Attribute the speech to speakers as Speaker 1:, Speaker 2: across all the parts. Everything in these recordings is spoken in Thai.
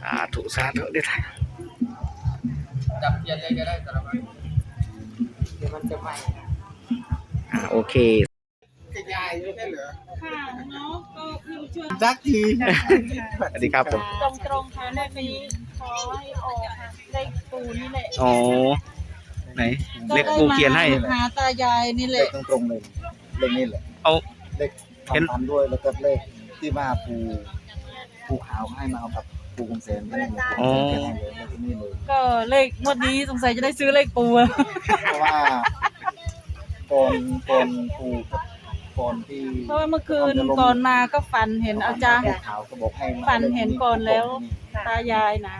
Speaker 1: สาธุสาธุเดี๋ยวถ่าย
Speaker 2: จับเทียนเลยก็ได้สารพัดเดี๋ยวมันจะไหม้
Speaker 1: อ่าโอเค
Speaker 2: จะยายไม่ใช่เหรอ
Speaker 3: ค่ะเนาะก็คือช่วย
Speaker 2: สักที
Speaker 1: สวัสดีครับผม
Speaker 3: ตรงตรงๆค่ะเลขนี้ขอให้ออกค่ะเลขปูนี่แหละ
Speaker 1: อ๋อไหนเลขปูเขียนให้
Speaker 3: ก็ได้มาหาตายายนี่แห
Speaker 4: เล
Speaker 3: ละ
Speaker 4: ขตรงๆเลยเลขนี้แหละ
Speaker 1: เอา
Speaker 4: เลข
Speaker 1: เห็น
Speaker 4: ทำพันด้วยแล้วก็เลข ที่ว่าภูภูขาวให้มาเอากับภูกุมเสนนี่เลยภูกุมเสนให้เลยเลขที่นี่เลย
Speaker 3: ก็เลขงวดนี้สงสัยจะได้ซื้อเลขปูอะ
Speaker 4: เพราะว่าก่อนก่อนภูก่อนที่
Speaker 3: เพราะว่าเมื่อคืนก่อนมาก็ฝันเห็นเอาจ้า
Speaker 4: ภูขาวก็บอกให้มา
Speaker 3: ฝันเห็นก่อนแล้ว ตายายนะ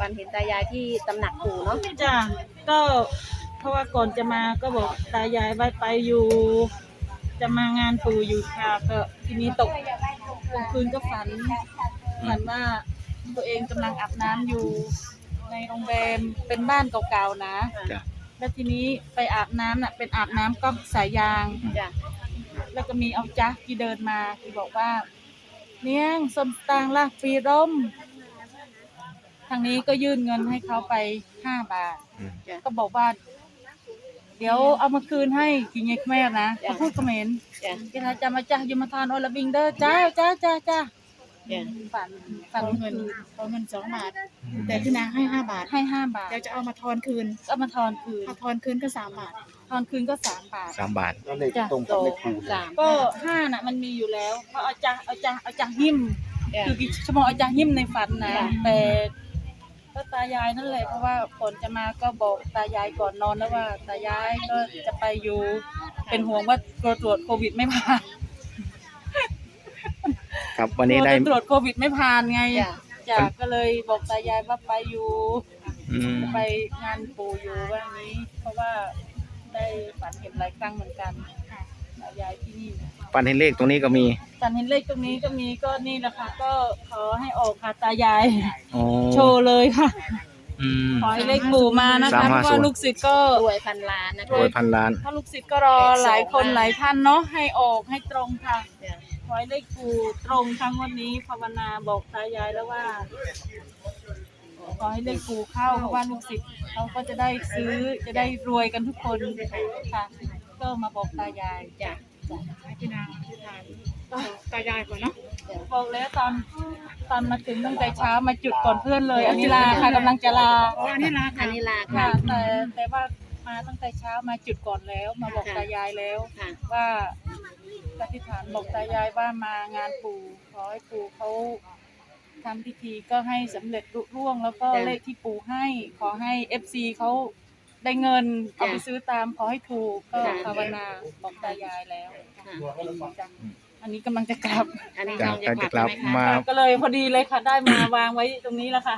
Speaker 5: ปันเห็นตายายที่ตำหนักปู่เนาะ
Speaker 3: จ้าก็เพราะว่าก่อนจะมาก็บอกตายายไว้ไปอยู่ จะมางานปู่อยู่ค่ะก็ทีนี้ตกกลางคืนก็ฝันฝันว่าตัวเองกำลังอาบน้ำอยู่ในโรงแรมเป็นบ้านเก่าๆนะ
Speaker 1: จ้ะ
Speaker 3: แล้วทีนี้ไปอาบน้ำน่ะเป็นอาบน้ำก๊อกสายยาง
Speaker 5: จ้ะ
Speaker 3: แล้วก็มีเอาจ๊ะที่เดินมาที่บอกว่า เนียงสมสตางค์ลากปีร่ม ทางนี้ก็ยื่นเงินให้เขาไปห้าบาท
Speaker 1: อืม
Speaker 3: ก็บอกว่า เดี๋ยวเอามาคืนให้กินเงยแม่นะเขาพูดเขมร
Speaker 5: จ้ะ
Speaker 3: กินอาจารย์มาจ้าอยู่มาทานโอละบิงเด้อจ้าจ้าจ้าจ้า
Speaker 5: จ้ะ
Speaker 3: ฝันฝัน
Speaker 6: เอา
Speaker 3: เงิ
Speaker 6: เงิ
Speaker 3: น
Speaker 6: นเอาเงินสองบาท แต่พี่นางให้ห้าบาท
Speaker 3: ให้ห้าบาท
Speaker 6: เดี๋ยวจะเอามาทอนคืน
Speaker 3: ก็มาทอนคืน
Speaker 6: ถ้าทอนคืนก็สามบาท
Speaker 3: ทอนคืนก็สามบาท
Speaker 1: สามบาท
Speaker 4: ก็เลขตรงกับเลขภู
Speaker 5: สาม
Speaker 3: ก็ห้าน่ะมันมีอยู่แล้วเพราะเอาจ้าเอาจ้าเอาจ้าหิ้ม
Speaker 5: จ้ะ
Speaker 3: คือกิชั่วโมงเอาจ้าหิ้มในฝันนะ
Speaker 5: จ้ะ
Speaker 3: แต่ ก็ตายายนั่นแหละเพราะว่าก่อนจะมาก็บอกตายายก่อนนอนแล้วว่า ตายายก็จะไปอยู่ เป็นห่วงว่ากลัวตรวจโควิดไม่ผ่าน
Speaker 1: ครับวันนี้ได้
Speaker 3: กลัวจะตรวจโควิดไม่ผ่านไง
Speaker 5: จ้ะ
Speaker 3: จ้ะก็เลยบอกตายายว่าไปอยู่
Speaker 1: อืม
Speaker 3: จะไปงานปู่อยู่ว่างี้ เพราะว่าได้ฝันเห็นหลายครั้งเหมือนกันค่ะตายายที่นี่นะ
Speaker 1: ปันเห็นเลขตรงนี้ก็มี
Speaker 3: ฝันเห็นเลขตรงนี้ก็มีก็นี่แหละค่ะ ก็ขอให้ออกค่ะตายาย
Speaker 1: อ๋อ
Speaker 3: โชว์เลยค่ะ
Speaker 1: อืม
Speaker 3: ขอให้เลขปู่มานะ
Speaker 1: สา
Speaker 3: คะ
Speaker 1: ม
Speaker 3: เพ
Speaker 1: ห้า
Speaker 3: ราะ
Speaker 1: ศู
Speaker 3: ว่าน
Speaker 1: ย์
Speaker 3: ลูกศิษย์ก็
Speaker 5: รวยพันล้านนะ
Speaker 1: ร้อยพันล้าน
Speaker 3: ถ้าลูกศิษย์ก็รอหลายคนหลายท่านเนาะให้ออกให้ตรงค่ะ
Speaker 5: จ้ะ
Speaker 3: ขอให้เลขปู่ตรงทั้งวันนี้ภาวนาบอกตายายแล้วว่าขอให้เลขปู่เข้าเพราะว่าลูกศิษย์เขาก็จะได้ซื้อจะได้รวยกันทุกคนค่ะ ก็มาบอกตายาย
Speaker 5: จ้ะ
Speaker 6: ให้ พี่นางอธิษฐานตายายก่อนเนาะ
Speaker 3: บอกแล้วตอนตอนมาถึงตั้งแต่เช้ามาจุดก่อนเพื่อนเลยอันนี้ลาค่ะกำลังจะลา
Speaker 6: อ๋ออันนี้ลา
Speaker 5: อั
Speaker 6: ค่ะ
Speaker 5: นนี้ลา
Speaker 3: ค่ะ
Speaker 5: ค่ะ
Speaker 3: แต่แต่ว่ามาตั้งแต่เช้ามาจุดก่อนแล้ว มาบอกตายายแล้ว
Speaker 5: ค่ะ
Speaker 3: ว่าอธิษฐานบอกตายายว่ามางานปู่ขอให้ปู่เขาทำพิธีก็ให้สำเร็จลุล่วง แล้วก็
Speaker 5: จ้ะ
Speaker 3: เลขที่ปู่ให้ขอให้เอฟซีเขา ได้เงินเอา
Speaker 5: จ้ะ
Speaker 3: ไปซื้อตามขอให้ถูกก็
Speaker 5: จ้ะ
Speaker 3: ภาวนาบอกตายายแล้ว
Speaker 5: ค่ะ
Speaker 3: จ้ะอันนี้กำลังจะกลับ
Speaker 5: อันนี้
Speaker 1: จ้ะ
Speaker 5: กำลังจะ
Speaker 1: ก็จะ
Speaker 5: ก
Speaker 1: ก
Speaker 5: ลั
Speaker 1: ลั
Speaker 5: บบใช่ไหม
Speaker 1: มา
Speaker 5: คะ
Speaker 3: ก็เลยพอดีเลยค่ะได้มาวางไว้ตรงนี้แล้วค่ะ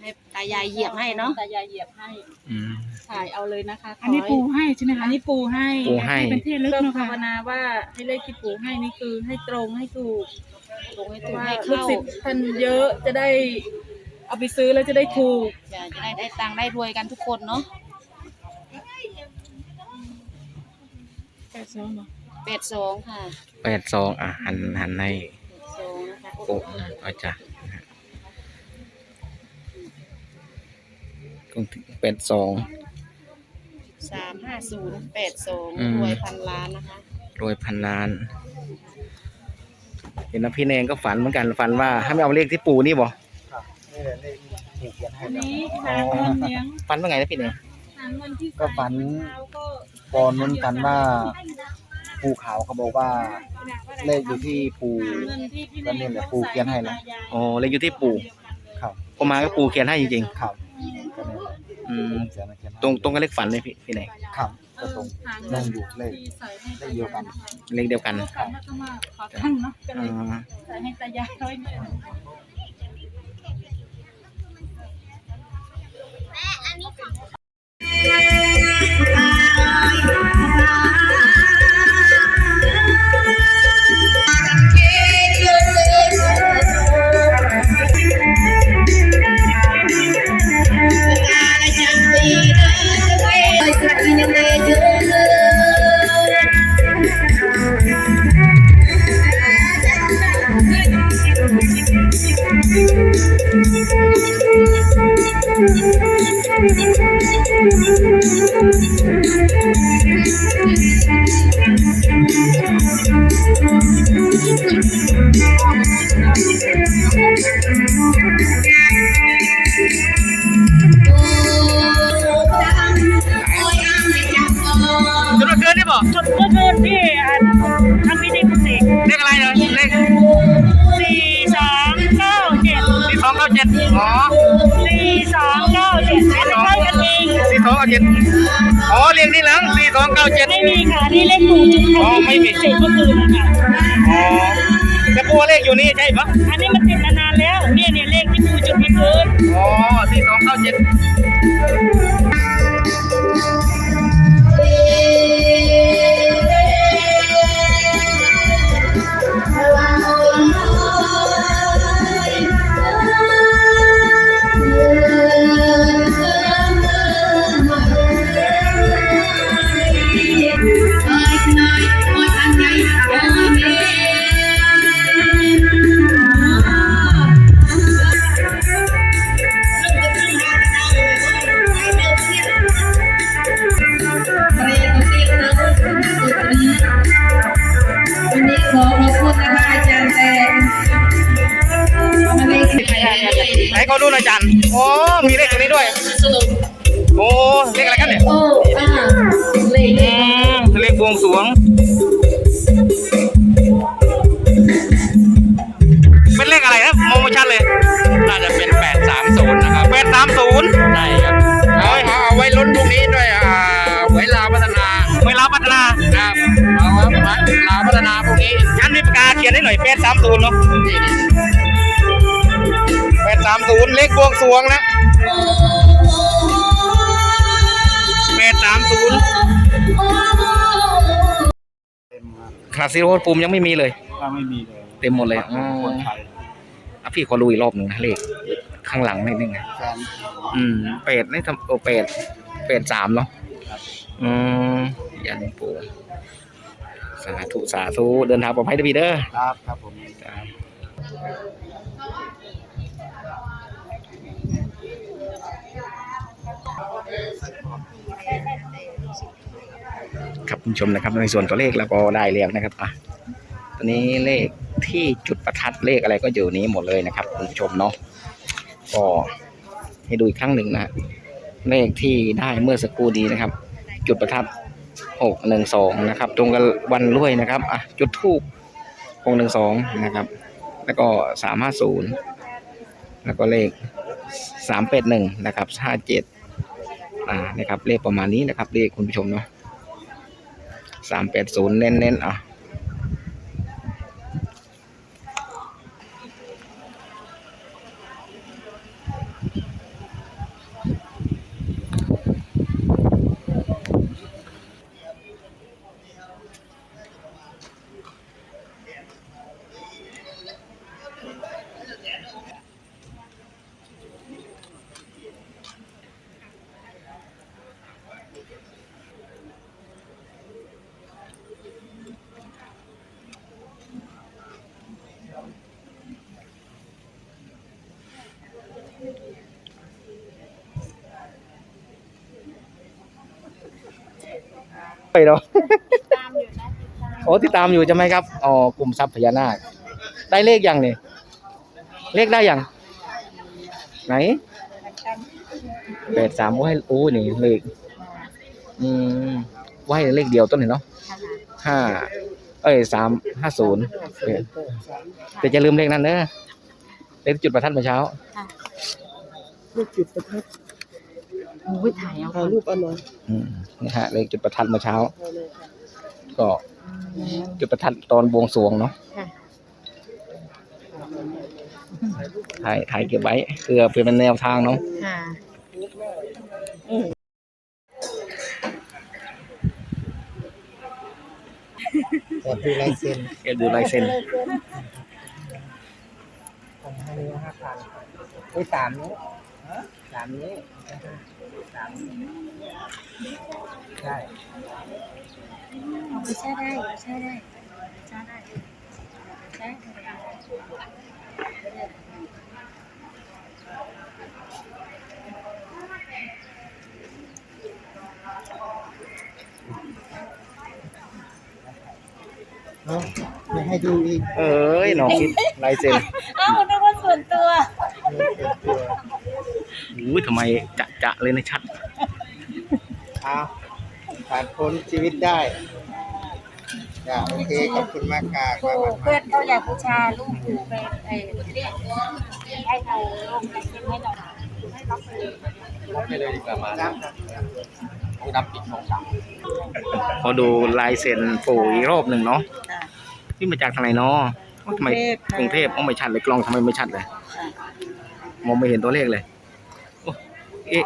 Speaker 5: ให้ตายายเหยียบให้เนาะ
Speaker 3: ตายายเหยียบให้
Speaker 1: อืม
Speaker 3: ถ่ายเอาเลยนะคะ
Speaker 6: อันนี้
Speaker 3: ข
Speaker 6: ปู
Speaker 3: ให้
Speaker 6: ให้ใช่ไหม
Speaker 3: อั
Speaker 6: คะ
Speaker 3: นนี้ปูให้
Speaker 1: ปูให้
Speaker 6: เป็นที่ระลึก
Speaker 3: ก็
Speaker 6: เนาะ
Speaker 3: ภา
Speaker 6: ค่ะ
Speaker 3: วนาว่าให้เลขที่ปู่ให้นี่คือให้ตรงให้ถูก
Speaker 5: ลงให้ถูก
Speaker 3: ว่า
Speaker 5: ให้
Speaker 3: ลูก
Speaker 5: เข้า
Speaker 3: ศิษย์ท่านเยอะจะได้เอาไปซื้อแล้วจะได้ถูก
Speaker 5: จะจะได้ได้ตังค์ได้รวยกันทุกคนเนาะ
Speaker 6: แปดสองบอก
Speaker 5: แปดสองค่ะ
Speaker 1: แปดสองอะหันหันให้
Speaker 5: แปดสองนะคะ
Speaker 1: โอ้อาจารย์ก็แปดสอง
Speaker 5: สามห้าศูนย์แปดสอง
Speaker 1: อืม
Speaker 5: รวยพันล้านนะคะ
Speaker 1: รวยพันล้าน เห็นนะพี่แนงก็ฝันเหมือนกันฝันว่าให้ไม่เอาเลขที่ปู่นี่บ่
Speaker 4: ครับนี่แหละเลขภูเขียนให้
Speaker 3: อัน
Speaker 4: แล้ว
Speaker 3: นี้หางเงินเลี้ยง
Speaker 1: ฝันว่าไงนะพี่แนง
Speaker 3: หางเงินที่
Speaker 4: ก็ฝัน
Speaker 3: เช้าก็
Speaker 4: ก่อนนั้นฝันว่าภูขาวเขาบอกว่า เลขอยู่ที่ภู
Speaker 3: หางเงินที่พี่
Speaker 4: ก็นี่แหละปู่เขียนให้แล้ว
Speaker 1: อ๋อเลขอยู่ที่ปู่
Speaker 4: ครับ
Speaker 1: พอมาก็ปู่เขียนให้จริง
Speaker 4: ครับก็นี่แหละ
Speaker 1: ๆอืม
Speaker 4: เขียนมาเขียนให้
Speaker 1: ตรงตรงกับเลขฝันเลยพี่พี่แนง
Speaker 4: ครับก็ตรง
Speaker 3: หาง
Speaker 4: นั่
Speaker 3: เงิ
Speaker 4: ง
Speaker 3: น
Speaker 4: อยู่เลข
Speaker 3: ที่ใส่ให้
Speaker 4: เลขเดียวกัน
Speaker 1: เลขเดียวกัน
Speaker 3: ก็ฝันว่าต้องมา Terus gede, Pak? Terus gede. เจ็
Speaker 1: ดอ๋อเรียงนี่เหรอสี่สองเก้าเจ็ด
Speaker 3: ไม่มีค่ะนี่เลขปู่จุด
Speaker 1: อ๋อไม่มี
Speaker 3: เสร็จเมื่อคืนนะคะ
Speaker 1: อ๋อแต่ปูเลขอยู่นี่ใช่ปะ
Speaker 3: อันนี้มันติดมานานแล้วเนี่ยเนี่ยเลขที่ปู่จุดเมื่อคืน
Speaker 1: อ๋อสี่สองเก้าเจ็ด ไหนเขาดูหน่อยจันอ๋อมีเลขตรงนี้ด้วย โอ้เลขอะไรกันเนี่ย
Speaker 7: โอ้อ่าเลข
Speaker 1: อืมเลขบวงสรวง เป็นเลขอะไรนะมองไม่ชัดเลย
Speaker 2: น่าจะเป็นแปดสามศูนย์นะครับ
Speaker 1: แปดสามศูนย์
Speaker 2: ใช่ครับเอาเอาเอาไว้ลุ้นพรุ่งนี้ด้วยอ่าไว้ลาวพัฒนา
Speaker 1: เวลาพัฒนา
Speaker 2: ครับเอาไว้ลาวพัฒนาพรุ่งนี้
Speaker 1: ฉันมีปากกาเขียนให้หน่อยแปดสามศูนย์เนาะ
Speaker 2: นี่นี่
Speaker 1: แปดสาม ศูนย์เลขบวงสรวงนะแปดสามศูนย์ขนาดซีโร่ปุ่มยังไม่มีเลย
Speaker 4: ก็ไม่มีเลย
Speaker 1: เต็มหมดเลยอ๋อ
Speaker 4: คนไทย
Speaker 1: อะพี่ขอดูอีกรอบหนึ่งนะเลขข้างหลังนิดนึงนะ
Speaker 4: แฟน
Speaker 1: อืมเป็ดนี่ทำโอเป็ดเป็ดสามเนาะ
Speaker 4: ครับ
Speaker 1: อืมยันปูสาธุสาธุเดินทางปลอดภัยเด้อพี่เด้อ
Speaker 4: ครับครับผม
Speaker 1: ครับ คุณผู้ชมนะครับ ในส่วนตัวเลขเราก็ได้เรียงนะครับอะตอนนี้เลขที่จุดประทัดเลขอะไรก็อยู่นี้หมดเลยนะครับคุณผู้ชมเนาะก็ให้ดูอีกครั้งหนึ่งนะเลขที่ได้เมื่อสักครู่นี้นะครับ จุดประทัดหกหนึ่งสองนะครับ ตรงกับวันรวยนะครับอะจุดทูบหกหนึ่งสองนะครับ แล้วก็สามห้าศูนย์แล้วก็เลขสามแปดหนึ่งนะครับห้าเจ็ด อ่านะครับเลขประมาณนี้นะครับเลขคุณผู้ชมเนาะสามแปดศูนย์เน้นๆอะ ไปเนาะโอ้ติดตามอยู่ใช่ไหมครับอ๋อกลุ่มทรัพย์พญานาคได้เลขยังเนี่ยเลขได้ยังไหนแปดสามว่าให้โอ้นี่เลขอืมว่าให้เลขเดียวต้นเห็นเนาะห้าเอ้ยสามห้าศูนย์แต่จะลืมเลขนั้นเนอะเลขจุดประทัดเมื่อเช้า
Speaker 5: โอ้ยถ่ายเอาค่ะ
Speaker 1: อืมนี่ฮะเลขจุดประทัดเมื่อเช้าก็จุดประทัดตอนบวงสรวงเนาะ
Speaker 5: ค่ะ
Speaker 1: ถ่ายถ่ายเก็บไว้เพื่อเป็นแนวทางเนาะ
Speaker 5: ค่ะ
Speaker 4: ขอดูลายเซ็น
Speaker 1: เดี๋ยวดูลายเซ็น
Speaker 2: ผมให้ดูห้าพันอุ้ยสามนี้สามนี้ สามนี้ใช่
Speaker 5: ใช่ได้ใช่ได้ใช่ได้ใช่
Speaker 4: เนาไม่ให้ดูอีก
Speaker 1: เอ้ยน้องคิดลายเซ็น
Speaker 3: เอ้านึกว่าส่วนตัว
Speaker 1: ยทำไมจะจะเลยนะชัด
Speaker 4: เอาผ่านพ้นชีวิตได้จ้าโอเค ขอบคุณมากค่ะ
Speaker 5: ปู่เพื่อนเขาอยากบูชาลูกปู่ไปไอ้ให้เขาลงในเซ็นให้หน่อย
Speaker 4: รับไปเลยดีกว่ามาครับต้องรับปิดทองสาม
Speaker 1: พอดูลายเซ็นปู่อีกรอบหนึ่งเนาะนี่มาจากทางไหนเนาะเอ้าทำไมกรุงเทพเอ้าไม่ชัดเลยกล้องทำไมไม่ชัดเลย มองไม่เห็นตัวเลขเลย A